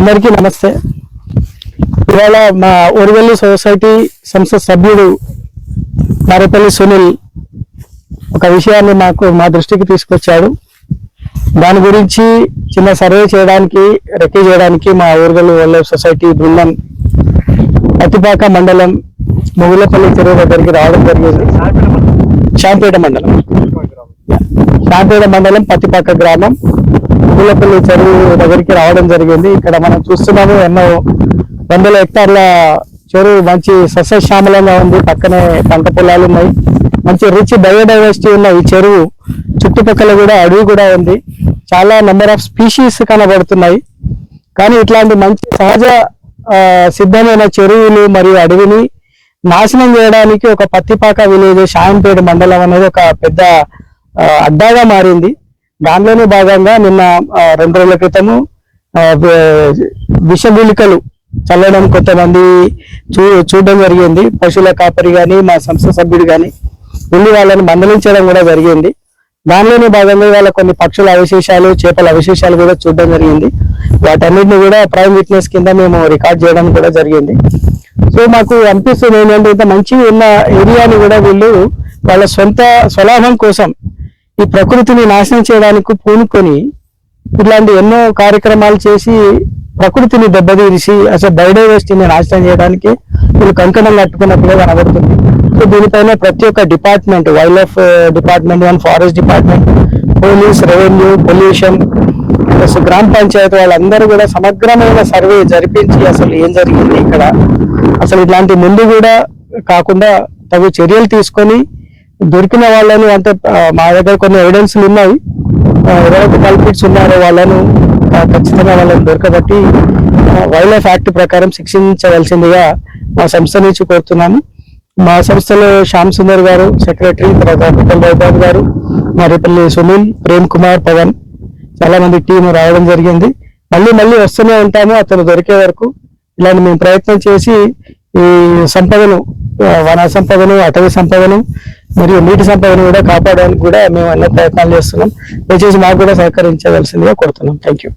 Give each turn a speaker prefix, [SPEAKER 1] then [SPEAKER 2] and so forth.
[SPEAKER 1] అందరికీ నమస్తే. ఇవాళ మా ఓరివెల్లి సొసైటీ సంస్థ సభ్యుడు మారేపల్లి సునీల్ ఒక విషయాన్ని మాకు మా దృష్టికి తీసుకొచ్చాడు. దాని గురించి చిన్న సర్వే చేయడానికి రెక్కీ చేయడానికి మా ఊరుగల్లు వైల్డ్ లైఫ్ సొసైటీ బృందం అతిపాక మండలం మొగులపల్లి చెరువు దగ్గరికి రావడం జరిగింది. శాంపేట మండలం. శాంపేట మండలం పత్తిపాక గ్రామం. పూలపల్లి చెరువు దగ్గరికి రావడం జరిగింది. ఇక్కడ మనం చూస్తున్నాము ఎన్నో వందల హెక్టార్ల చెరువు మంచి సస్యశ్యామలంగా ఉంది. పక్కనే పంట పొలాలు ఉన్నాయి. మంచి రిచ్ బయోడైవర్సిటీ ఉన్న ఈ చెరువు చుట్టుపక్కల కూడా అడవి కూడా ఉంది. చాలా నెంబర్ ఆఫ్ స్పీషీస్ కనబడుతున్నాయి. కానీ ఇట్లాంటి మంచి సహజ ఆ, సిద్ధమైన చెరువులు మరియు అడవిని నాశనం చేయడానికి ఒక పత్తిపాక విలేజ్ షాయంపేట మండలం అనేది ఒక పెద్ద అడ్డాగా మారింది. దానిలోనే భాగంగా నిన్న రెండు రోజుల క్రితము ఆ, విషగుళికలు చల్లడం కొంతమంది చూ చూడడం జరిగింది. పశువుల కాపరి కానీ మా సంస్థ సభ్యుడు కానీ వెళ్ళి వాళ్ళని మందలించడం కూడా జరిగింది. దానిలోనే భాగంగా ఇవాళ కొన్ని పక్షుల అవశేషాలు చేపల అవశేషాలు కూడా చూడడం జరిగింది. వాటన్నిటిని కూడా ప్రైమ్ విట్నెస్ కింద మేము రికార్డ్ చేయడం కూడా జరిగింది. సో మాకు అనిపిస్తుంది ఏంటంటే ఇంత మంచి ఉన్న ఏరియాని కూడా వీళ్ళు వాళ్ళ సొంత స్వలాభం కోసం ఈ ప్రకృతిని నాశనం చేయడానికి పూనుకొని ఇట్లాంటి ఎన్నో కార్యక్రమాలు చేసి ప్రకృతిని దెబ్బతీసి అసలు బయోడైవర్సిటీని నాశనం చేయడానికి వీళ్ళు కంకణం కట్టుకున్నట్టుగా కనబడుతుంది. సో దీనిపైన ప్రతి ఒక్క department wild life department and forest department police revenue pollution plus గ్రామ పంచాయతీ వాళ్ళందరూ కూడా సమగ్రమైన సర్వే జరిపించి అసలు ఏం జరిగింది ఇక్కడ. అసలు ఇట్లాంటి ముందు కూడా కాకుండా తగు చర్యలు తీసుకొని దొరికిన వాళ్ళని అంటే మా దగ్గర కొన్ని ఎవిడెన్స్లు ఉన్నాయి. ఎవరైతే కల్పిట్స్ ఉన్నారో వాళ్ళను ఖచ్చితంగా వాళ్ళని దొరకబట్టి వైల్డ్ లైఫ్ యాక్ట్ ప్రకారం శిక్షించవలసిందిగా మా సంస్థ నుంచి కోరుతున్నాము. మా సంస్థలో శ్యామ్ సుందర్ గారు సెక్రటరీ తర్వాత పిప్పల్ బాబు గారు మరిపల్లి సునీల్ ప్రేమ్ కుమార్ పవన్ చాలా మంది టీం రావడం జరిగింది. మళ్ళీ మళ్ళీ వస్తూనే ఉంటాము అతను దొరికే వరకు. ఇలాంటి మేము ప్రయత్నం చేసి ఈ సంపదను వన సంపదను అటవీ సంపదను మరియు నీటి సంపదను కూడా కాపాడడానికి కూడా మేము అన్ని ప్రయత్నాలు చేస్తున్నాం. దయచేసి మాకు కూడా సహకరించవలసిందిగా కోరుతున్నాం. Thank you